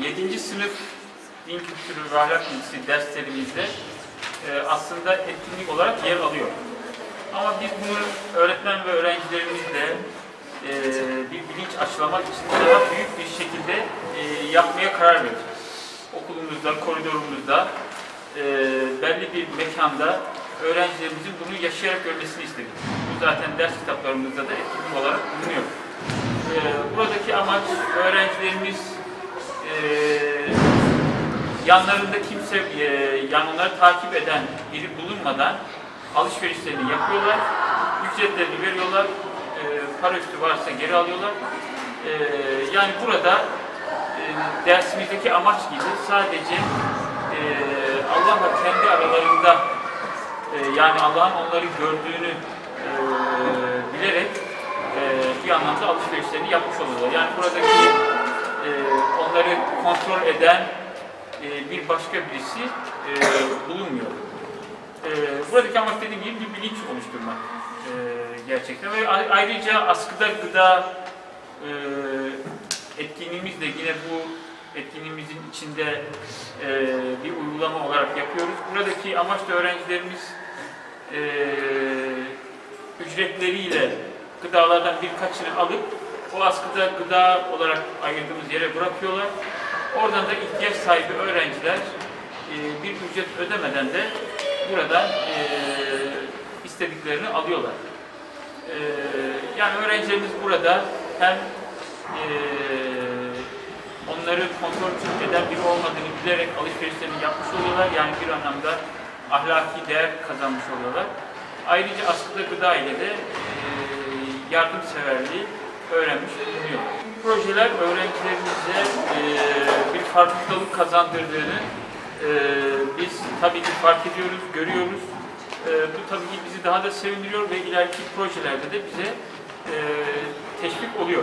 7. sınıf Kültür ve Ahlak Bilgisi derslerimizde e, aslında etkinlik olarak yer alıyor. Ama biz bunu öğretmen ve öğrencilerimizle e, bir bilinç aşılamak için daha büyük bir şekilde e, yapmaya karar verdik. Okulumuzda, koridorumuzda e, belli bir mekanda öğrencilerimizin bunu yaşayarak görmesini istedik. Bu zaten ders kitaplarımızda da etkinlik olarak bulunuyor. E, buradaki amaç öğrencilerimiz e, yanlarında kimse, e, yani onları takip eden biri bulunmadan alışverişlerini yapıyorlar, ücretlerini veriyorlar, e, para üstü varsa geri alıyorlar. E, yani burada e, dersimizdeki amaç gibi sadece e, Allah'la kendi aralarında e, yani Allah'ın onları gördüğünü e, bilerek e, bir anlamda alışverişlerini yapmış oluyorlar. Yani buradaki e, onları kontrol eden e, bir başka birisi e, bulunmuyor. E, buradaki amaç dediğim gibi bir bilinç oluşturmak e, gerçekten ve ayrıca askıda gıda e, etkinliğimiz de yine bu etkinliğimizin içinde bir uygulama olarak yapıyoruz. Buradaki amaç da öğrencilerimiz ücretleriyle gıdalardan birkaçını alıp o askıda gıda olarak ayırdığımız yere bırakıyorlar. Oradan da ihtiyaç sahibi öğrenciler e, bir ücret ödemeden de buradan e, istediklerini alıyorlar. E, yani öğrencilerimiz burada hem onları kontrol eden biri olmadığını bilerek alışverişlerini yapmış oluyorlar. Yani bir anlamda ahlaki değer kazanmış oluyorlar. Ayrıca aslında gıda ile de yardımseverliği öğrenmiş bulunuyor. Projeler öğrencilerimize e, bir farkındalık kazandırdığını e, biz tabii ki fark ediyoruz, görüyoruz. E, bu tabii ki bizi daha da sevindiriyor ve ileriki projelerde de bize e, teşvik oluyor.